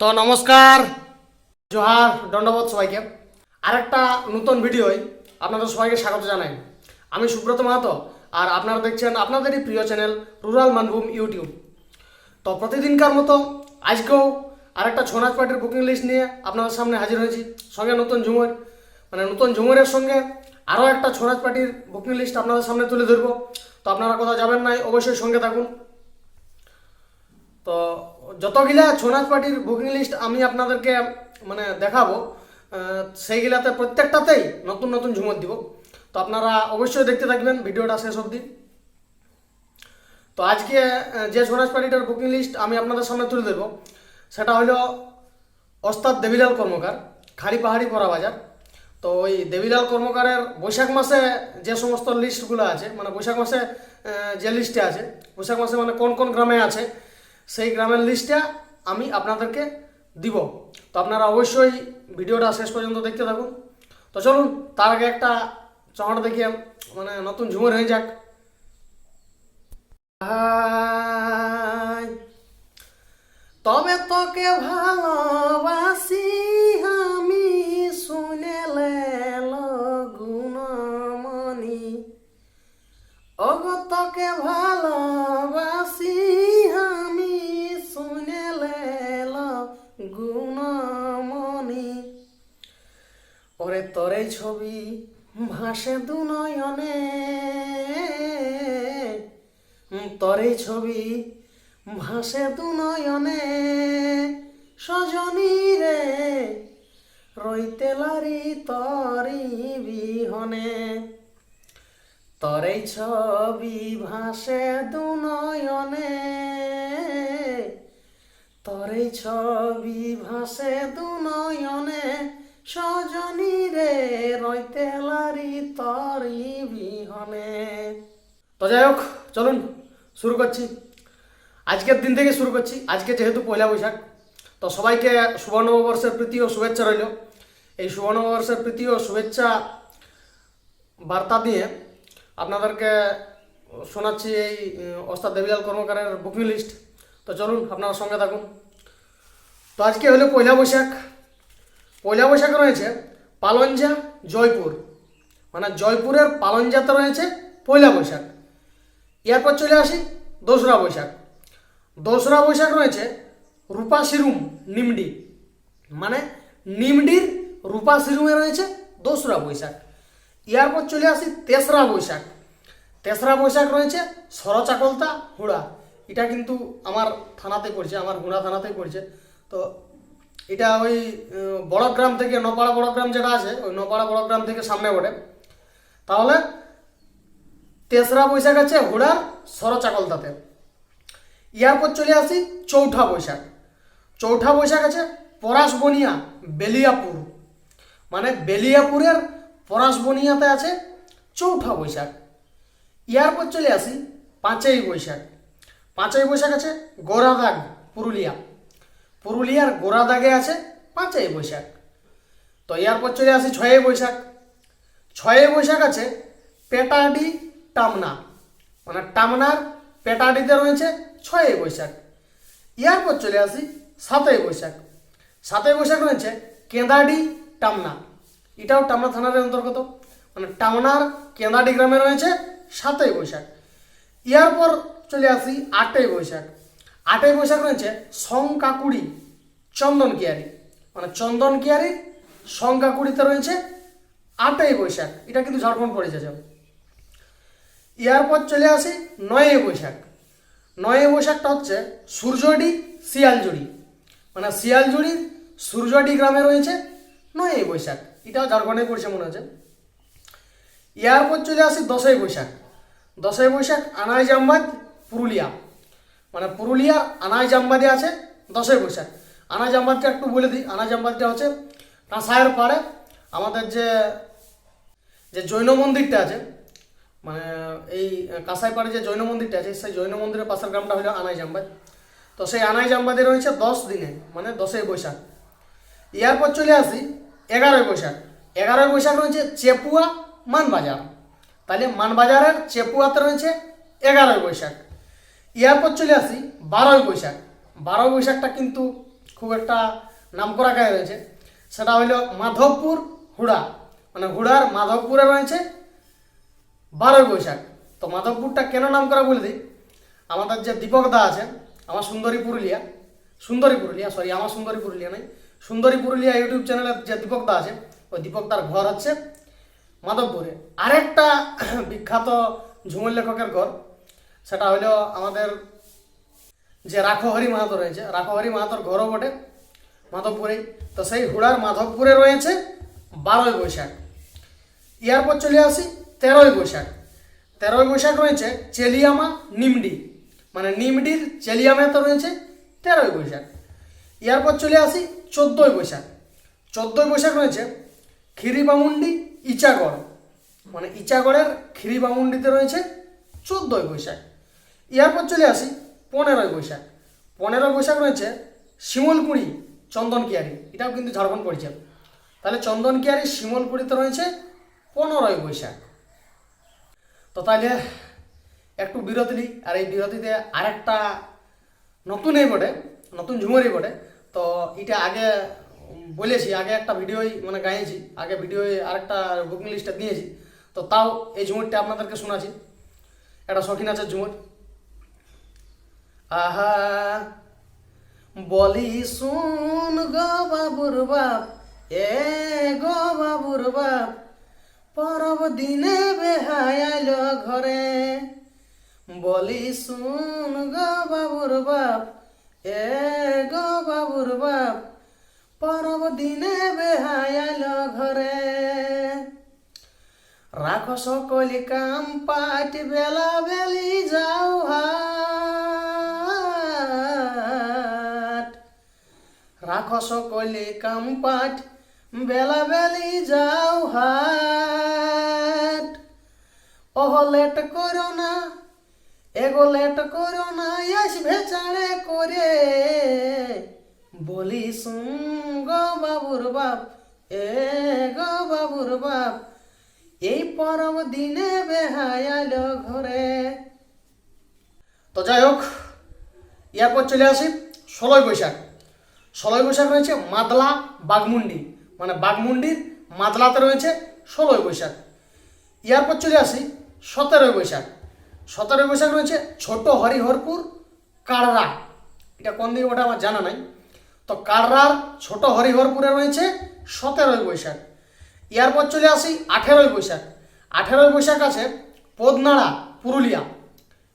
তো নমস্কার, জোহার, দণ্ডবোধ সবাইকে। আরেকটা নতুন ভিডিওয় আপনাদের সবাইকে স্বাগত জানাই। আমি সুব্রত মাহাতো, আর আপনারা দেখছেন আপনাদেরই প্রিয় চ্যানেল রুরাল মানভূম ইউটিউব। তো প্রতিদিনকার মতো আজকেও আরেকটা ছৌ নাচ পার্টির বুকিং লিস্ট নিয়ে আপনাদের সামনে হাজির হয়েছি। সঙ্গে নতুন ঝুমুর মানে নতুন ঝুমুরের সঙ্গে আরও একটা ছৌ নাচ পার্টির বুকিং লিস্ট আপনাদের সামনে তুলে ধরবো। তো আপনারা কোথাও যাবেন নাই, অবশ্যই সঙ্গে থাকুন। তো যতগুলা ছৌ নাচ পার্টির বুকিং লিস্ট আমি আপনাদেরকে মানে দেখাবো সেইগুলাতে প্রত্যেকটাতেই নতুন নতুন ঝুমুর দিব। তো আপনারা অবশ্যই দেখতে থাকবেন, ভিডিওটা শেষ অবধি। তো আজকে যে নাচ পার্টিটার বুকিং লিস্ট আমি আপনাদের সামনে তুলে দেবো সেটা হলো ওস্তাদ দেবীলাল কর্মকার, খাড়ি পাহাড়ি পরা বাজার। তো ওই দেবীলাল কর্মকারের বৈশাখ মাসে যে সমস্ত লিস্টগুলো আছে মানে বৈশাখ মাসে যে লিস্টে আছে, বৈশাখ মাসে মানে কোন কোন গ্রামে আছে সেই গ্রামের লিস্টটা আমি আপনাদেরকে দিব। তো আপনারা অবশ্যই ভিডিওটা শেষ পর্যন্ত দেখতে থাকুন। তো চলুন, তার আগে একটা চড় দেখিয়ে মানে নতুন ঝুমুর হয়ে যাক। তবে তোকে ভালোবাসি গুণমণি ওরে তোরে ছবি ভাসে দু নয়নে। তরে ছবি ভাসে দু নয়নে। সজনী রে রইতে লারি তরি বিহনে। তরে ছবি ভাসে দু নয়নে। তরে ছবি ভাসে দু নয়নে সজনী রে রইতে লারি তরি বিহনে। তো যাই হোক, চলুন, শুরু করছি। আজকের দিন থেকে শুরু করছি। আজকে যেহেতু পয়লা বৈশাখ, তো সবাইকে শুভ নববর্ষের প্রীতি ও শুভেচ্ছা রইল। এই শুভ নববর্ষের প্রীতি ও শুভেচ্ছা বার্তা দিয়ে আপনাদেরকে শোনাচ্ছি এই ওস্তাদ দেবিলাল কর্মকারের বুকিং লিস্ট। তো চলুন আপনারা সঙ্গে থাকুন। তো আজকে হলো পয়লা বৈশাখ। পয়লা বৈশাখে রয়েছে পালঞ্জা জয়পুর। মানে জয়পুরের পালঞ্জাতে রয়েছে পয়লা বৈশাখ। এরপর চলে আসি দোসরা বৈশাখ। দোসরা বৈশাখ রয়েছে রূপা সিরুম নিমডি। মানে নিমডির রূপা সিরুমে রয়েছে দোসরা বৈশাখ। এরপর চলে আসি তেসরা বৈশাখ। তেসরা বৈশাখ রয়েছে সরচাকলতা হুড়া। এটা কিন্তু আমার থানাতে পড়ছে, আমার গুনা থানাতেই পড়ছে। তো এটা ওই বড়গ্রাম থেকে, নপাড়া বড়গ্রাম যেটা আছে, ওই নপাড়া বড়গ্রাম থেকে সামনে ওঠে তাহলে তেসরা বৈশাখ আছে হুড়ার সরচাকলতাতে। ইয়ারপর চলে আসি চৌঠা বৈশাখ। চৌঠা বৈশাখ আছে পরাশবনিয়া, বেলিয়াপুর। মানে বেলিয়াপুরের পরাশবনিয়াতে আছে চৌঠা বৈশাখ। ইয়ারপর চলে আসি পাঁচই বৈশাখ। পাঁচই বৈশাখ আছে, গোরাদাগ, পুরুলিয়া। পুরুলিয়ার গোরাদাগে আছে পাঁচই বৈশাখ। তো এরপর চলে আসি ছয়ই বৈশাখ। ছয়ই বৈশাখ আছে পেটাডি টামনা। মানে টামনার পেটাডিতে রয়েছে ছয়ই বৈশাখ। ইয়ারপর চলে আসি সাতই বৈশাখ। সাতই বৈশাখ রয়েছে কেঁদাডি টামনা। এটাও টামনা থানার অন্তর্গত। মানে টামনার কেঁদাডি গ্রামে রয়েছে সাতই বৈশাখ। ইয়ারপর চলে আসি আটই বৈশাখ। আটই বৈশাখ রয়েছে সংকাকুড়ি চন্দন কিয়ারি। মানে চন্দন কিয়ারি সংকাকুড়িতে রয়েছে আটই বৈশাখ। এটা কিন্তু ঝাড়খণ্ড যাবে এরপর চলে আসি নয় বৈশাখ। নয় বৈশাখটা হচ্ছে সূর্যডি শিয়ালজুড়ি। মানে শিয়ালজুড়ির সূর্যডি গ্রামে রয়েছে নয় বৈশাখ। এটাও ঝাড়খণ্ডে পড়ছে মনে হচ্ছে। এরপর চলে আসি দশই বৈশাখ। দশই বৈশাখ আনাই জামবাদ পুরুলিয়া। মানে পুরুলিয়ার আনাই জামবাদে আছে দশই বৈশাখ। আনাই জামবাদটা একটু বলে দিই। আনাই জামবাদটা হচ্ছে কাঁসায়ের পাড়ে। আমাদের যে যে জৈন মন্দিরটা আছে মানে এই কাঁসাইপাড়ে যে জৈন মন্দিরটা আছে, সেই জৈন মন্দিরের পাশের গ্রামটা হলো আনাই জামবাদ তো সেই আনাই জামবাদে রয়েছে দশ দিনে মানে দশই বৈশাখ। এরপর চলে আসি এগারোই বৈশাখ। এগারোই বৈশাখ রয়েছে চেপুয়া মানবাজার। তাহলে মানবাজারের চেপুয়াতে রয়েছে এগারোই বৈশাখ। এরপর চলে আসি বারোই বৈশাখ। বারোই বৈশাখটা কিন্তু খুব একটা নামকরা গায়ে রয়েছে। সেটা হইল মাধবপুর হুড়া। মানে হুড়ার মাধবপুরে রয়েছে বারোই বৈশাখ। তো মাধবপুরটা কেন নাম করা বলে দিই? আমাদের যে দীপক দা আছে আমার সুন্দরী পুরুলিয়া। সুন্দরী পুরুলিয়া সরি আমার সুন্দরী পুরুলিয়া নাই সুন্দরী পুরুলিয়া ইউটিউব চ্যানেলের যে দীপক দা আছে ওই দীপক দার ঘর হচ্ছে মাধবপুরে। আরেকটা বিখ্যাত ঝুমুর লেখকের ঘর সেটা হলো আমাদের যে রাখহরি মাহাতো রয়েছে রাখহরি মাহাতোর ঘরও বটে মাধবপুরে তো সেই হুড়ার মাধবপুরে রয়েছে বারোই বৈশাখ। ইয়ারপর চলে আসি তেরোই বৈশাখ। তেরোই বৈশাখ রয়েছে চেলিয়ামা নিমডি। মানে নিমডির চেলিয়ামাতে রয়েছে তেরোই বৈশাখ। ইয়ারপর চলে আসি চোদ্দোই বৈশাখ। চোদ্দোই বৈশাখ রয়েছে খিরিবামুন্ডি ইচাগড়। মানে ইচাগড়ের খিরিবামুন্ডিতে রয়েছে চোদ্দোই বৈশাখ। ইয়ারপর চলে আসি পনেরোই বৈশাখ। পনেরোই বৈশাখ রয়েছে শিমলকুড়ি চন্দনকিয়ারি। এটাও কিন্তু ঝাড়খণ্ড পড়ছে তাহলে চন্দনকিয়ারি শিমলকুড়িতে রয়েছে পনেরোই বৈশাখ। তো তাহলে একটু বিরতি নিই, আর এই বিরতিতে আরেকটা নতুন এই বটে, নতুন ঝুমুরই বটে। তো এটা আগে বলেছি, আগে একটা ভিডিওই মানে গাইছি, আগে ভিডিও আরেকটা বুকিং লিস্টটা দিয়েছি তো তাও এই ঝুমুরটা আপনাদেরকে শোনাচ্ছি। একটা শখিন আছে ঝুমুর। আহা, বলি শুন গো বাবুর বাপ, এ গো বাবুর বাপ, পরব দিনে বেহায়াল ঘরে। বলি শুন গো বাবুর বাপ, এ গো বাবুর বাপ, পরব দিনে বেহায়াল ঘরে। রাখো সকলি কাম পাট বেলা বেলি যাও হাট রাখো সকলে কাম পাঠ বেলা বেলি যাও হাট। ওহ, লেট করো না, এগো লেট করো না, আসবে চাড়ে করে। বলি, শুন গো বাবুর বাপ, এ গো বাবুর বাপ, এই পরব দিনে বেহায়াল ঘরে। তো যাই হোক এরপর চলে আসি ষোলোই বৈশাখ। ষোলোই বৈশাখ রয়েছে মাদলা বাগমুন্ডি মানে বাগমুন্ডির মাদলাতে রয়েছে ষোলোই বৈশাখ। এরপর চলে আসি সতেরোই বৈশাখ। সতেরোই বৈশাখ রয়েছে ছোট হরিহরপুর কাড়রা। এটা কোন দিকে ওটা আমার জানা নাই। তো কাড়রার ছোট হরিহরপুরে রয়েছে সতেরোই বৈশাখ। এরপর চলে আসি আঠেরোই বৈশাখ। আঠেরোই বৈশাখ আছে পদনাড়া, পুরুলিয়া।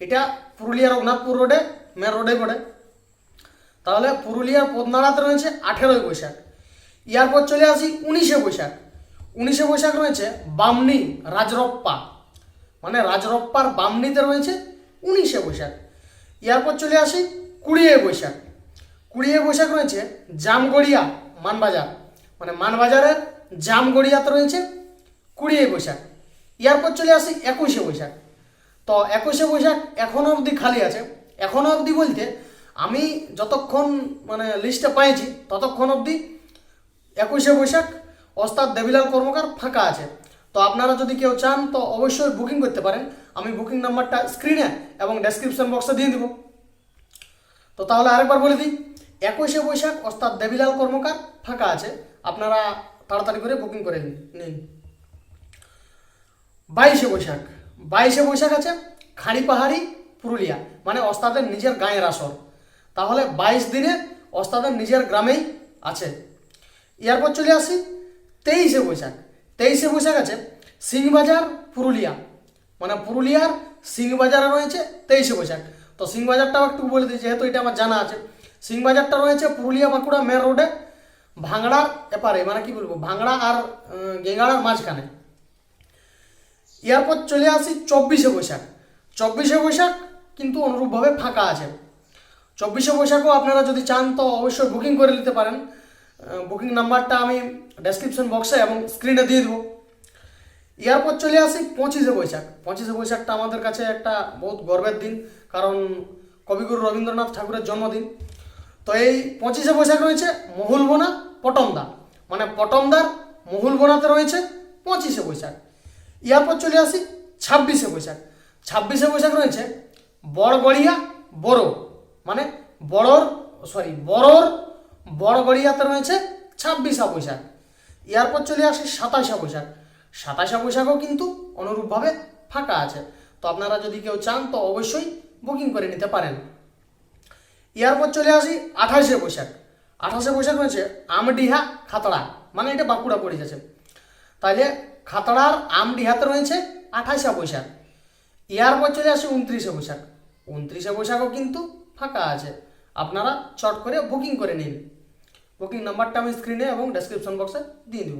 এটা পুরুলিয়া রঘুনাথপুর রোডে মেন রোডে পড়ে। তাহলে পুরুলিয়ার পদনাড়াতে রয়েছে আঠেরোই বৈশাখ। ইয়ারপর চলে আসি উনিশে বৈশাখ। উনিশে বৈশাখ রয়েছে বামনি রাজরপ্পা। মানে রাজরপ্পার বামনিতে রয়েছে উনিশে বৈশাখ। ইয়ারপর চলে আসি কুড়িয়ে বৈশাখ। কুড়িয়ে বৈশাখ রয়েছে জামগড়িয়া মানবাজার। মানে মানবাজারের জামগড়িয়াতে রয়েছে কুড়িয়ে বৈশাখ। ইয়ারপর চলে আসি একুশে বৈশাখ। তো একুশে বৈশাখ এখনও অবধি খালি আছে। এখনও অবধি বলতে আমি যতক্ষণ মানে লিস্টে পাইছি, ততক্ষণ অবধি একুশে বৈশাখ ওস্তাদ দেবিলাল কর্মকার ফাঁকা আছে। তো আপনারা যদি কেউ চান, তো অবশ্যই বুকিং করতে পারেন। আমি বুকিং নাম্বারটা স্ক্রিনে এবং ডেসক্রিপশন বক্সে দিয়ে দিব। তো তাহলে আরেকবার বলে দিই, একুশে বৈশাখ ওস্তাদ দেবিলাল কর্মকার ফাঁকা আছে। আপনারা তাড়াতাড়ি করে বুকিং করে নিন। বাইশে বৈশাখ। বাইশে বৈশাখ আছে খাড়ি পাহাড়ি পুরুলিয়া মানে ওস্তাদের নিজের গাঁয়ের আসর। তাহলে বাইশ দিনে ওস্তাদের নিজের গ্রামেই আছে। এরপর চলে আসি, তেইশে বৈশাখ। তেইশে বৈশাখ আছে সিংবাজার পুরুলিয়া। মানে পুরুলিয়ার সিংবাজারে রয়েছে তেইশে বৈশাখ। তো সিংবাজারটাও একটু বলে দিই, যেহেতু এটা আমার জানা আছে। সিংবাজারটা রয়েছে পুরুলিয়া বাঁকুড়া মেন রোডে ভাঙড়ার এপারে মানে কি বলব, ভাঙড়া আর গেঙ্গাড়ার মাঝখানে। এরপর চলে আসি চব্বিশে বৈশাখ। চব্বিশে বৈশাখ কিন্তু অনুরূপভাবে ফাঁকা আছে। চব্বিশে বৈশাখও আপনারা যদি চান, তো অবশ্যই বুকিং করে নিতে পারেন। বুকিং নাম্বারটা আমি ডেসক্রিপশন বক্সে এবং স্ক্রিনে দিয়ে দেবো। এরপর চলে আসি পঁচিশে বৈশাখ। পঁচিশে বৈশাখটা আমাদের কাছে একটা বহুত গর্বের দিন, কারণ কবিগুরু রবীন্দ্রনাথ ঠাকুরের জন্মদিন। তো এই পঁচিশে বৈশাখ রয়েছে মহুলবোনা পটমদা মানে পটমদার মহুলবোনাতে রয়েছে পঁচিশে বৈশাখ। এরপর চলে আসি ছাব্বিশে বৈশাখ। ছাব্বিশে বৈশাখ রয়েছে বড়গড়িয়া বড়। মানে বড়র সরি বড়র বড় গড়িয়াতে রয়েছে ছাব্বিশা বৈশাখ। এরপর চলে আসি সাতাশা বৈশাখ। সাতাশা বৈশাখও কিন্তু অনুরূপভাবে ফাঁকা আছে। তো আপনারা যদি কেউ চান, তো অবশ্যই বুকিং করে নিতে পারেন। এরপর চলে আসি আঠাশে বৈশাখ। আঠাশে বৈশাখ রয়েছে আমডিহা খাতড়া মানে এটা বাঁকুড়া পড়ে যাচ্ছে তাহলে খাতড়ার আমডিহাতে রয়েছে আঠাশে বৈশাখ। এরপর চলে আসে উনত্রিশে বৈশাখ। উনত্রিশে বৈশাখও কিন্তু ফাঁকা আছে। আপনারা চট করে বুকিং করে নিন। বুকিং নাম্বারটা আমি স্ক্রিনে এবং ডেসক্রিপশন বক্সে দিয়ে দিব।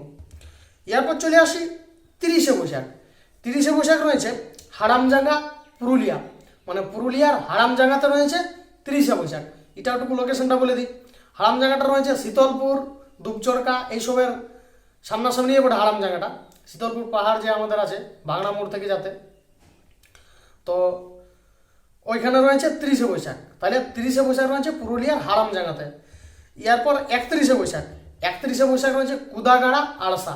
এরপর চলে আসি তিরিশে বৈশাখ। তিরিশে বৈশাখ রয়েছে হারামজাঙ্গা, পুরুলিয়া। মানে পুরুলিয়ার হারামজাঙ্গাতে রয়েছে তিরিশে বৈশাখ। এটা একটু লোকেশনটা বলে দিই। হারামজাঙ্গাটা রয়েছে শীতলপুর, দুপচরকা, এইসবের সামনাসামনি বটে হারামজাঙ্গাটা। শীতলপুর পাহাড় যে আমাদের আছে, বাংলা মোড় থেকে যাতে। তো ওইখানে রয়েছে তিরিশে বৈশাখ। তাহলে তিরিশে বৈশাখ রয়েছে পুরুলিয়ার হারাম জায়গাতে। এরপর একত্রিশে বৈশাখ। একত্রিশে বৈশাখ রয়েছে কুদাগাড়া, আড়সা।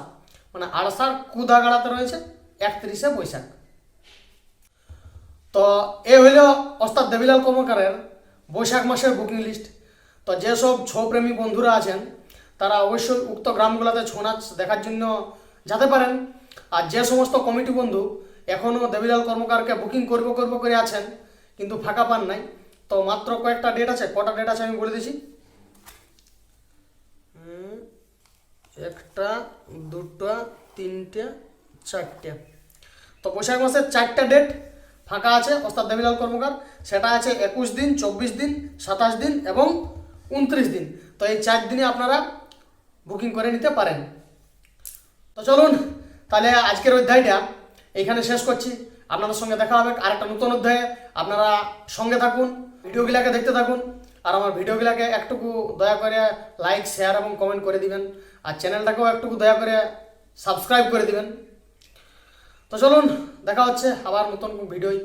মানে আড়সার কুদাগাড়াতে রয়েছে একত্রিশে বৈশাখ। তো এ হইল ওস্তাদ দেবিলাল কর্মকারের বৈশাখ মাসের বুকিং লিস্ট তো যেসব ছৌ প্রেমী বন্ধুরা আছেন, তারা অবশ্যই উক্ত গ্রামগুলোতে ছৌ নাচ দেখার জন্য যেতে পারেন। আর যে সমস্ত কমিটি বন্ধু এখনও দেবিলাল কর্মকারকে বুকিং করব করব করে আছেন কিন্তু ফাঁকা পান নাই। তো মাত্র কয়েকটা ডেট আছে, কটা ডেট আছে আমি বলে দিছি। একটা, দুটো, তিনটে, চারটে। তো বৈশাখ মাসের চারটা ডেট ফাঁকা আছে ওস্তাদ দেবিলাল কর্মকার। সেটা আছে একুশ দিন, চব্বিশ দিন, সাতাশ দিন এবং উনত্রিশ দিন। তো এই চার দিনে আপনারা বুকিং করে নিতে পারেন। তো চলুন, তাহলে আজকের অধ্যায়টা এইখানে শেষ করছি। আপনাদের সঙ্গে দেখা হবে আরেকটা নতুন অধ্যায়ে। আপনারা সঙ্গে থাকুন, ভিডিওগুলাকে দেখতে থাকুন, আর আমার ভিডিওগুলাকে একটুকু দয়া করে লাইক শেয়ার এবং কমেন্ট করে দিবেন। আর চ্যানেলটাকেও একটুকু দয়া করে সাবস্ক্রাইব করে দিবেন। তো চলুন, দেখা হচ্ছে আবার নতুন ভিডিওয়।